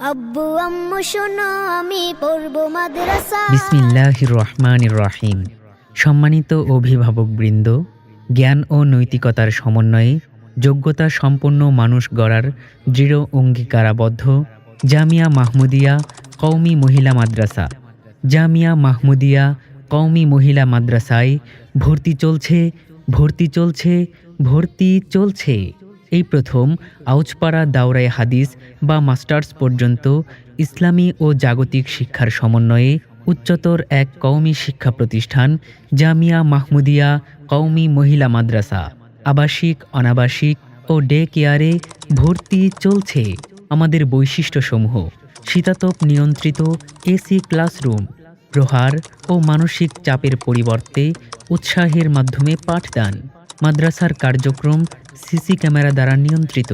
আব্বু, আম্মু, শোনো, আমি পড়ব মাদ্রাসা। রাহিম সম্মানিত অভিভাবকবৃন্দ, জ্ঞান ও নৈতিকতার সমন্বয়ে যোগ্যতা সম্পন্ন মানুষ গড়ার দৃঢ় অঙ্গীকারাবদ্ধ জামিয়া মাহমুদিয়া কওমি মহিলা মাদ্রাসা। জামিয়া মাহমুদিয়া কওমি মহিলা মাদ্রাসায় ভর্তি চলছে ভর্তি চলছে ভর্তি চলছে। এই প্রথম আউচপাড়া দাওরায় হাদিস বা মাস্টার্স পর্যন্ত ইসলামী ও জাগতিক শিক্ষার সমন্বয়ে উচ্চতর এক কওমি শিক্ষা প্রতিষ্ঠান জামিয়া মাহমুদিয়া কওমি মহিলা মাদ্রাসা। আবাসিক, অনাবাসিক ও ডে কেয়ারে ভর্তি চলছে আমাদের বৈশিষ্ট্যসমূহ। শীতাতপ নিয়ন্ত্রিত এসি ক্লাসরুম, প্রহার ও মানসিক চাপের পরিবর্তে উৎসাহের মাধ্যমে পাঠদান। মাদ্রাসার কার্যক্রম সিসি ক্যামেরা দ্বারা নিয়ন্ত্রিত।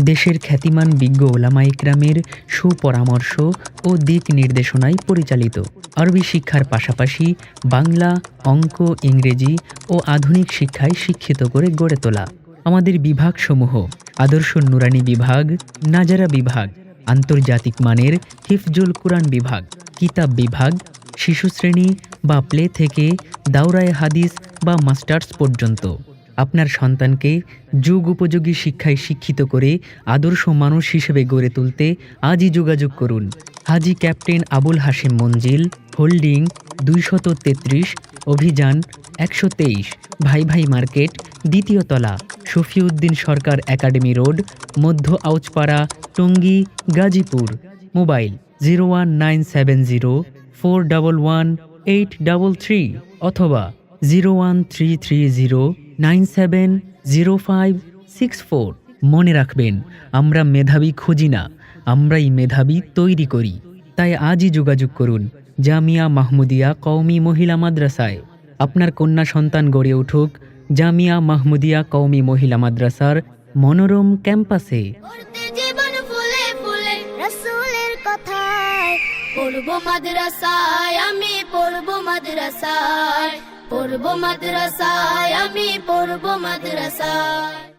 দেশের খ্যাতিমান বিজ্ঞ ওলামা ইকরামের সুপরামর্শ ও দিক নির্দেশনায় পরিচালিত। আরবি শিক্ষার পাশাপাশি বাংলা, অঙ্ক, ইংরেজি ও আধুনিক শিক্ষায় শিক্ষিত করে গড়ে তোলা। আমাদের বিভাগসমূহ আদর্শ নুরানি বিভাগ, নাজারা বিভাগ, আন্তর্জাতিক মানের হিফজুল কুরআন বিভাগ, কিতাব বিভাগ শিশু শ্রেণি বা প্লে থেকে দাওরায় হাদিস বা মাস্টার্স পর্যন্ত। আপনার সন্তানকে যুগ উপযোগী শিক্ষায় শিক্ষিত করে আদর্শ মানুষ হিসেবে গড়ে তুলতে আজই যোগাযোগ করুন। হাজি ক্যাপ্টেন আবুল হাশেম মঞ্জিল, হোল্ডিং দুইশত তেত্রিশ, অভিযান একশো তেইশ, ভাই ভাই মার্কেট, দ্বিতীয় তলা, শফিউদ্দিন সরকার একাডেমি রোড, মধ্য Auchpara, Tongi, Gazipur. Mobile zero one nine seven zero four double one eight double three অথবা zero one three three zero nine seven zero five six four. মনে রাখবেন, আমরা মেধাবী খুঁজি না, আমরাই মেধাবী তৈরি করি। তাই আজই যোগাযোগ করুন, জামিয়া মাহমুদিয়া কওমি মহিলা মাদ্রাসায়। আপনার কন্যা সন্তান গড়ে উঠুক, জামিয়া মাহমুদিয়া কওমি মহিলা মাদ্রাসার মনোরম ক্যাম্পাসে। মাদ্রাসায়, আমি পড়ব মাদ্রাসায়। পড়ব মাদ্রাসায় আমি পড়ব মাদ্রাসায়।